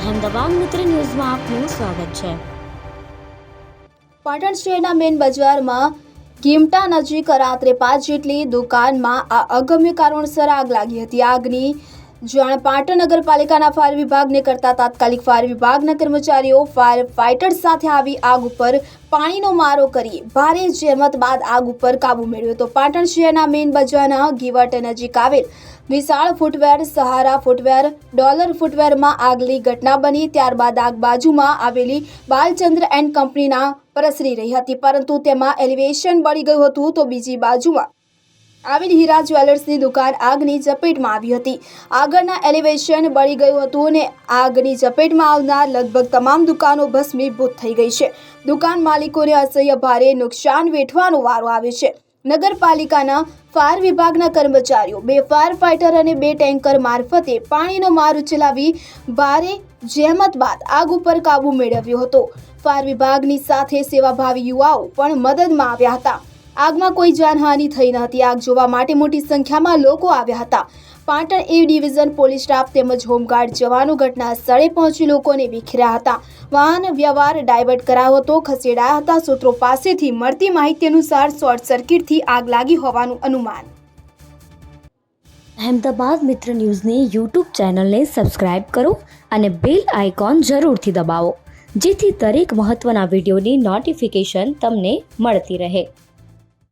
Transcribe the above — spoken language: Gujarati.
અહેમદાબાદ મિત્ર ન્યૂઝમાં આપનું સ્વાગત છે. પાટણ શહેરના મેઇન બજારમાં ગીમટા નજીક રાત્રે પાંચ જેટલી દુકાનમાં આ અગમ્ય કારણસર આગ લાગી હતી. આગની જાણ પાટણ નગરપાલિકાના ફાયર વિભાગને કરતા તાત્કાલિક ફાયર વિભાગના કર્મચારીઓ, ફાયર ફાઇટર સાથે આવી આગ ઉપર પાણીનો મારો કરી ભારે જહેમત બાદ આગ ઉપર કાબુ મેળવ્યો હતો. પાટણ શહેરના મેઇન બજારના ગીવટ નજીક આવેલ વિશાળ ફૂટવેર, સહારા ફૂટવેર, ડોલર ફૂટવેરમાં આગલી ઘટના બની. ત્યારબાદ આગ બાજુમાં આવેલી બાલચંદ્ર એન્ડ કંપનીના પ્રસરી રહી હતી. પરંતુ તેમાં એલિવેશન બળી ગયું હતું તો બીજી બાજુમાં આવેલ હીરા જ્વેલર્સની દુકાન આગની ઝપેટમાં આવી હતી. આગળના એલિવેશન બળી ગયું હતું અને આગની ઝપેટમાં આવનાર લગભગ તમામ દુકાનો ભસ્મીભૂત થઈ ગઈ છે. દુકાન માલિકોને અસહ્ય ભારે નુકસાન વેઠવાનો વારો આવ્યો છે. નગરપાલિકાના ફાયર વિભાગના કર્મચારીઓ, બે ફાયર ફાઇટર અને બે ટેન્કર મારફતે પાણીનો માર ચલાવી ભારે જહેમત બાદ આગ ઉપર કાબુ મેળવ્યો હતો. ફાયર વિભાગની સાથે સેવાભાવી યુવાઓ પણ મદદમાં આવ્યા હતા. આગમાં કોઈ જાનહાનિ થઈ ન હતી. આગ જોવા માટે મોટી સંખ્યામાં લોકો આવ્યા હતા. Patan A division police staff તેમજ હોમગાર્ડ જવાનો ઘટના સ્થળે પહોંચી લોકોને વિખેર્યા હતા. વાહન વ્યવહાર ડાયવર્ટ કરાયો હતો, ખસેડાયા હતા. સૂત્રો પાસેથી મળતી માહિતી અનુસાર શોર્ટ સર્કિટથી આગ લાગી હોવાનું અનુમાન. અહેમદાબાદ મિત્ર ન્યૂઝની યુટ્યુબ ચેનલને સબસ્ક્રાઇબ કરો અને બેલ આઇકોન જરૂરથી દબાવો, જેથી દરેક મહત્ત્વના વિડીયોની નોટિફિકેશન તમને મળતી રહે.